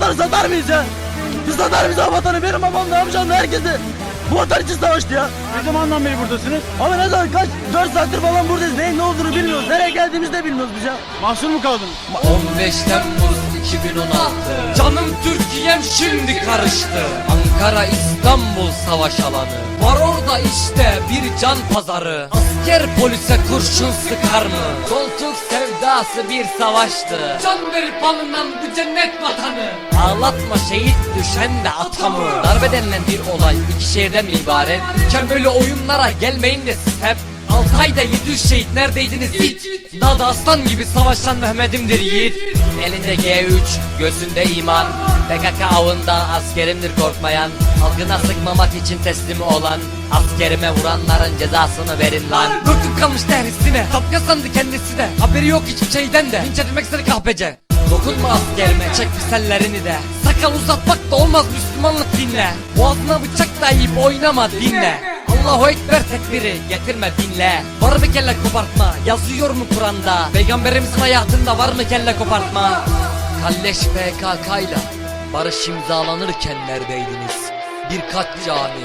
vatanı satar mıyız ya? Biz satar mıyız ha vatanı? Benim babam da amcam da herkesi bu vatan için savaştı ya. Ne zamandan beri buradasınız? Ama ne zaman kaç 4 saattir falan buradayız. Neyin ne olduğunu bilmiyoruz. Nereye geldiğimizi de bilmiyoruz biz ya. Mahsur mu kaldınız? 15 Temmuz 2016 Canım Türkiye'm şimdi karıştı Ankara İstanbul savaş alanı Var orada işte bir can pazarı Asker polise kurşun sıkar mı? Koltuk sevdası bir savaştı Can verip alınan bu cennet vatanı Ağlatma şehit düşen de atamı Darbe denilen bir olay iki şehirden mi ibaret? Böyle oyunlara gelmeyin de siz hep Altı ayda 700 şehit. Neredeydiniz? Hiç? Dağda aslan gibi savaşan Mehmet'imdir yiğit. Elinde G3, göğsünde iman. PKK avında askerimdir korkmayan. Halkına sıkmamak için teslimi olan. Askerime vuranların cezasını verin lan. Dörtüm kalmış dehrisine Tapya sandı kendisi de. Haberi yok hiçbir şeyden de. Linç edilmek istedi kahpece Dokunma askerime çek pisellerini de. Sakal uzatmak da olmaz Müslümanlık dinle. Boğazına bıçak dayayıp oynama dinle Allahu Ekber tekbiri getirme dinle. Var mı kelle kopartma? Yazıyor mu Kur'an'da? Peygamberimizin hayatında var mı kelle kopartma? Kalleş PKK ile barış imzalanırken neredeydiniz? Birkaç cami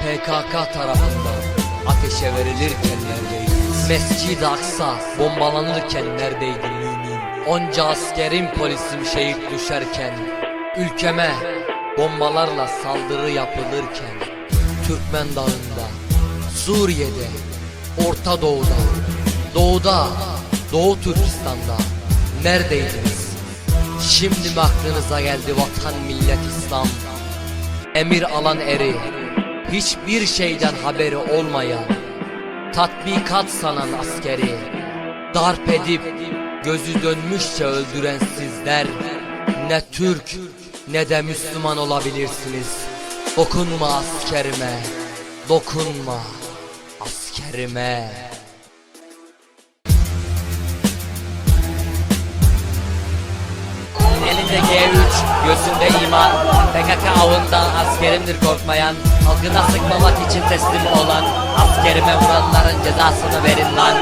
PKK tarafından ateşe verilirken neredeydiniz? Mescid-i Aksa bombalanırken neredeydin mümin? Onca askerim polisim şehit düşerken Ülkeme bombalarla saldırı yapılırken Türkmen Dağı'nda, Suriye'de, Orta Doğu'da, Doğu'da, Doğu Türkistan'da neredeydiniz? Şimdi mi aklınıza geldi vatan millet İslam? Emir alan eri, hiçbir şeyden haberi olmayan, tatbikat sanan askeri, darp edip gözü dönmüşçe öldüren sizler, ne Türk ne de Müslüman olabilirsiniz. Dokunma askerime, dokunma askerime. Elinde G3, göğsünde iman. PKK avından askerimdir korkmayan. Halkına sıkmamak için teslim olan Askerime vuranların cezasını verin lan